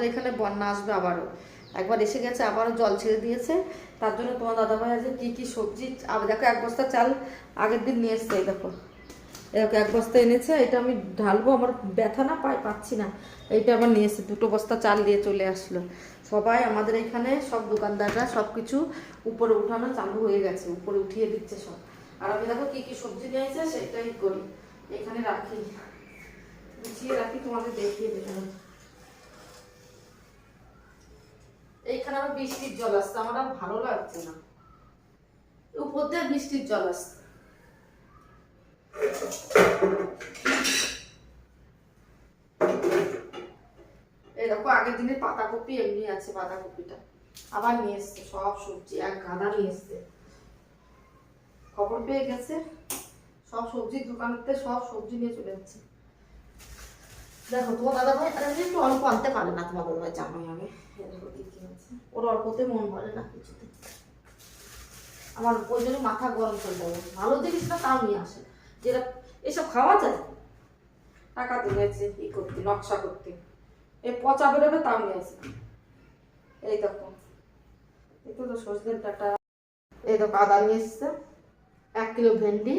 আমাদের এখানে বন্যা আসবে আবারও। একবার এসে গেছে, আবারও জল ছেড়ে দিয়েছে। তার জন্য তোমার দাদাভাই আছে, কি কি সবজি দেখো এক বস্তা চাল আগের দিন নিয়ে এসছে দেখো। এরকম এক বস্তা এনেছে, এটা আমি ঢালবো, আমার ব্যথা না পাই পাচ্ছি না। এইটা আবার নিয়ে এসে দুটো বস্তা চাল দিয়ে চলে আসলো। সবাই আমাদের এখানে, সব দোকানদাররা সব কিছু উপরে উঠানো চালু হয়ে গেছে, উপরে উঠিয়ে দিচ্ছে সব। আর আমি দেখো কি কি সবজি নিয়ে এসে সেটাই করি। এখানে রাখি। গুছিয়ে রাখি, তোমাদের দেখিয়ে দেবো এইখানে আবার বৃষ্টির জল আসছে, আমার আর ভালো লাগছে না। উপর দিয়ে বৃষ্টির জল আসছে। দেখো, আগের দিনের পাতাকপি এমনি আছে বাঁধাকপিটা আবার নিয়ে এসছে, সব সবজি, এক গাদা নিয়ে এসছে। খবর পেয়ে গেছে? সব সবজির দোকানেতে সব সবজি নিয়ে চলে যাচ্ছে। দেখো, তোমার দাদা ভাই একটু অল্প আনতে পারে না তোমার দাদা ভাই জামাই আছে। ওর অল্পতে মন ভরে না কিছুতে। আমার ওই জন্য মাথা গরম করে দেবো ভালো জিনিস না তাও নিয়ে আসে। যেটা এসব খাওয়া যায়? টাকা দিয়েছে ই করতে, নকশা করতে। এই পচা বেরোবে তাও নিয়ে আসে এই দেখো। একটু তো সজনের ডাটা। এই দেখো আদা নিয়ে এসছে। এক কিলো ভেন্ডি,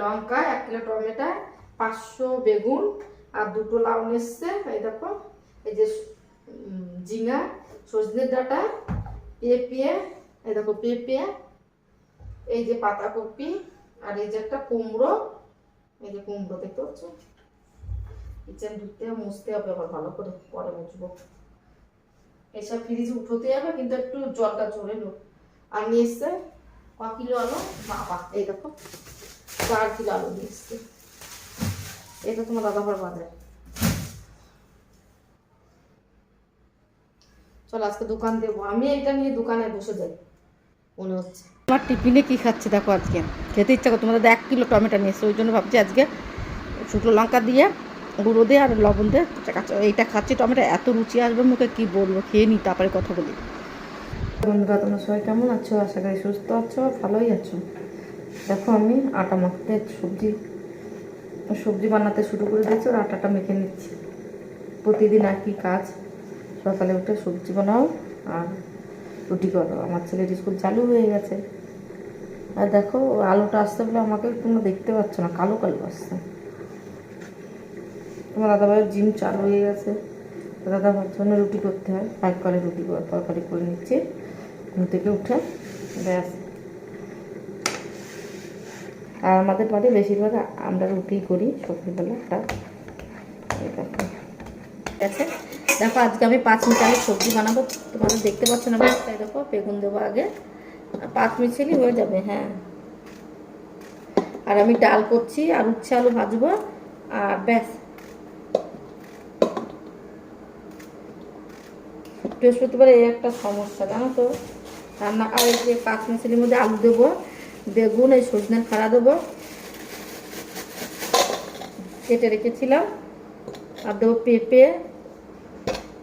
লঙ্কা, এক কিলো টমেটো, পাঁচশো বেগুন আর দুটো লাউ এসছে এই দেখো এই যে ঝিঙা সজনের ডাটা পেঁপে এই দেখো পেঁপে এই যে পাতাকপি আর এই যে একটা কুমড়ো এই যে কুমড়ো দেখতে পাচ্ছ? কিচেন ধুতে হবে, মুছতে হবে আবার ভালো করে পরে মুছবো। এসব ফ্রিজে উঠোতে যাবে কিন্তু একটু জলটা চলে লো আর নিয়ে এসছে ক কিলো আলু? বাবা এই দেখো চার কিলো আলু নিয়ে এসছে। এটা তোমার দাদাভার বাজার চল আজকে দোকান দেবো। আমি এটা নিয়ে দোকানে বসে যাই মনে হচ্ছে। আমার টিফিনে কি খাচ্ছে দেখো আজকে? খেতে ইচ্ছা করো তোমাদের এক কিলো টমেটো নিয়ে এসছে ওই জন্য ভাবছি আজকে শুকনো লঙ্কা দিয়ে গুঁড়ো দিয়ে আর লবণ দিয়ে কাঁচা এইটা খাচ্ছি টমেটো এত রুচি আসবে মুখে কি বলব? খেয়ে নি তারপরে কথা বলি। বন্ধুরা তোমরা সবাই কেমন আছো? আশা করি সুস্থ আছো ভালোই আছো। দেখো আমি আটা মাখতে সবজি সবজি বানাতে শুরু করে দিয়েছি, ওর আটাটা মেখে নিচ্ছি। প্রতিদিন কি কাজ। সকালে উঠে সবজি বানাও আর রুটি করো। আমার ছেলের স্কুল চালু হয়ে গেছে। আর দেখো আলোটা আসতে বলে আমাকে তোমরা দেখতে পাচ্ছ না, কালো কালো আসছে। তোমার দাদাভাইয়ের জিম চালু হয়ে গেছে। দাদাভাইয়ের জন্য রুটি করতে হয়। এক করে রুটি, তরকারি করে নিচ্ছে। ঘুম থেকে উঠে ব্যাস। আর আমাদের বাড়ি বেশিরভাগ আমরা রুটি করি সকালবেলাটা ঠিক আছে? দেখো, আজকে আমি পাঁচ মিশালি সবজি বানাবো। তোমাদের দেখতে পাচ্ছ না দেখো, বেগুন দেবো আগে। পাঁচ মিশালি হয়ে যাবে হ্যাঁ। আর আমি ডাল করছি, আর উচ্ছে আলু ভাজবো, আর ব্যাস। বৃহস্পতিবার এই একটা সমস্যা, জানো তো? রান্না, আর যে পাঁচ মিশালির মধ্যে আলু দেবো বেগুন, এই সজনের খাড়া দেবো। কেটে রেখেছিলাম। আর দেবো পেঁপে।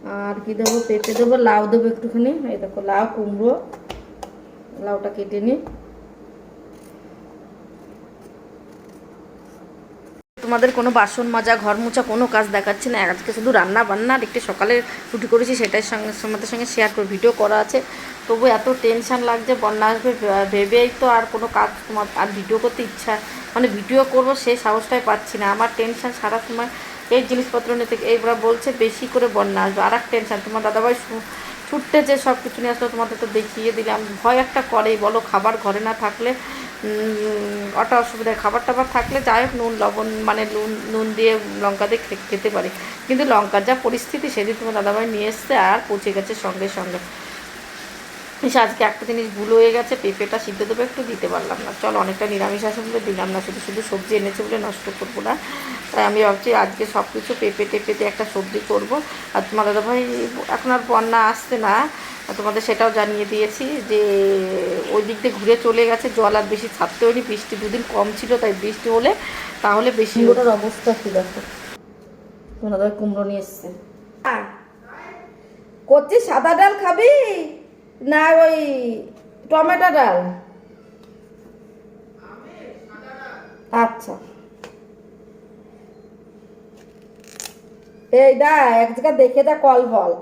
আর কি দেবো? পেঁপে দেবো, লাউ দেবো একটুখানি। এই দেখো, লাউ, কুমড়ো। লাউটা কেটে নিই। তোমাদের কোনো বাসন মাজা, ঘর মোছা কোনো কাজ দেখাচ্ছে না। আজকে শুধু রান্না বান্না একটু সকালে রুটি করেছি, সেটাই সঙ্গে তোমাদের সঙ্গে শেয়ার করে ভিডিও করা আছে। তবু এত টেনশন লাগছে, বন্যা আসবে ভেবেই তো আর কোনো কাজ তোমার, আর ভিডিও করতে ইচ্ছা মানে ভিডিও করব সেই সাহসটাই পাচ্ছি না। আমার টেনশান সারা সময় এই জিনিসপত্র নিয়ে নিতে এইবার বলছে বেশি করে বন্যা আসবে। আর এক টেনশন তোমার দাদাভাই ছুটতে যে সব কিছু নিয়ে আসলো, তোমাদের তো দেখিয়ে দিলাম। ভয় একটা করেই, বলো, খাবার ঘরে না থাকলে ওটা অসুবিধা খাবার টাবার থাকলে যাই হোক, নুন, লবণ মানে নুন নুন দিয়ে লঙ্কা দিয়ে খেতে পারি। কিন্তু লঙ্কার যা পরিস্থিতি, সেদিন তোমার দাদাভাই নিয়ে এসছে আর পচে গেছে সঙ্গে সঙ্গে। এসে আজকে একটা জিনিস ভুল হয়ে গেছে, পেঁপেটা সিদ্ধ দেবে একটু দিতে পারলাম না। চল, অনেকটা নিরামিষ আছে বলে দিলাম না, শুধু শুধু সবজি এনেছে বলে নষ্ট করব না। তাই আমি ভাবছি আজকে সব কিছু পেঁপে টেপে দিয়ে একটা সবজি করব। আর তোমার দাদাভাই, এখন আর বন্যা আসছে না। তোমাদের সেটাও জানিয়ে দিয়েছি যে ওই দিক দিয়ে ঘুরে চলে গেছে জল আর বেশি ছাড়তে হয়নি বৃষ্টি দুদিন কম ছিল তাই বৃষ্টি হলে তাহলে বেশি ওটার অবস্থা কি দেখো? তোমার কুমড়ো নিয়ে এসছে। করছি সাদা ডাল খাবি? না ওই টমেটো ডাল? আচ্ছা। এই দা এক জায়গা দেখে দা কল বল।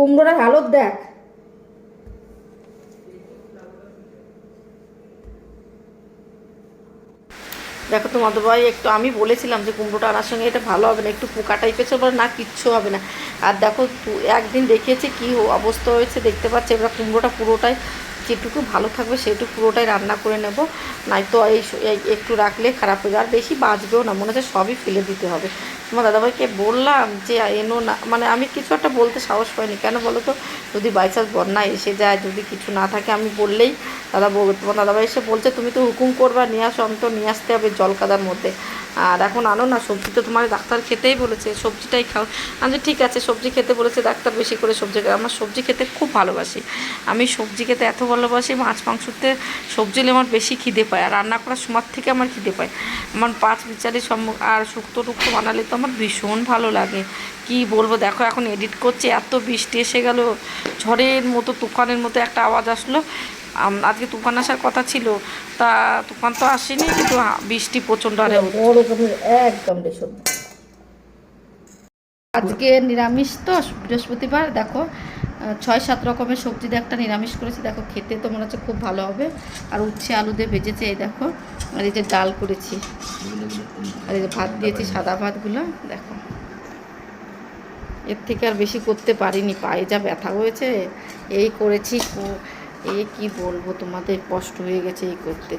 কুমড়োটার হালত দেখ। দেখো তোমাদের ভাই, একটু আমি বলেছিলাম যে কুমড়োটা আনার সঙ্গে এটা ভালো হবে না, একটু পোকা টাইপের বলে না, কিচ্ছু হবে না। আর দেখো, একদিন দেখিয়েছে কি অবস্থা হয়েছে, দেখতে পাচ্ছে এবার কুমড়োটা পুরোটাই যেটুকু ভালো থাকবে সেটুকু পুরোটাই রান্না করে নেব। এই স- এই একটু রাখলে খারাপ হয়ে যাবে। আর বেশি বাঁচবেও না, মনে হচ্ছে সবই ফেলে দিতে হবে। তোমার দাদাভাইকে বললাম যে এনো না মানে আমি কিছু একটা বলতে সাহস পাইনি। কেন বলো তো? যদি বাইচান্স বন্যা এসে যায়, যদি কিছু না থাকে, আমি বললেই দাদা তোমার দাদাভাই এসে বলছে, তুমি তো হুকুম করবা, নিয়ে আসো অন্ত নিয়ে আসতে হবে জল কাদার মধ্যে। আর এখন আনো না, সবজি তো তোমার ডাক্তার খেতেই বলেছে, সবজিটাই খাও। আমি ঠিক আছে, সবজি খেতে বলেছে, ডাক্তার বেশি করে সবজি খাও আমার সবজি খেতে খুব ভালোবাসি। আমি সবজি খেতে এত ভালোবাসি, মাছ মাংসতে সবজি আমার বেশি খিদে পায়। আর রান্না করার সময় থেকে আমার খিদে পায়। আমার পাঁচ বিচারি সম্মুখ আর শুক্তো টুক্তো বানালে তো আমার ভীষণ ভালো লাগে। কি বলব, দেখো এখন এডিট করছে, এত বৃষ্টি এসে গেল। ঝড়ের মতো, তুফানের মতো একটা আওয়াজ আসলো। আজকে তুফান আসার কথা ছিল। তা তুফান তো আসেনি, কিন্তু বৃষ্টি প্রচণ্ড রকমের একদম আজকে নিরামিষ তো, বৃহস্পতিবার, দেখো ছয়, সাত রকমের সবজি দিয়ে একটা নিরামিষ করেছি। দেখো, খেতে তো মনে হচ্ছে খুব ভালো হবে। আর উচ্ছে আলু দিয়ে ভেজেছে, এই দেখো, আর এই যে ডাল করেছি। আর এই যে ভাত দিয়েছি, সাদা ভাতগুলো, দেখো। এর থেকে আর বেশি করতে পারিনি, পায়ে যা ব্যথা হয়েছে, এই করেছি এ কি বলব তোমাদের কষ্ট হয়ে গেছে এই করতে।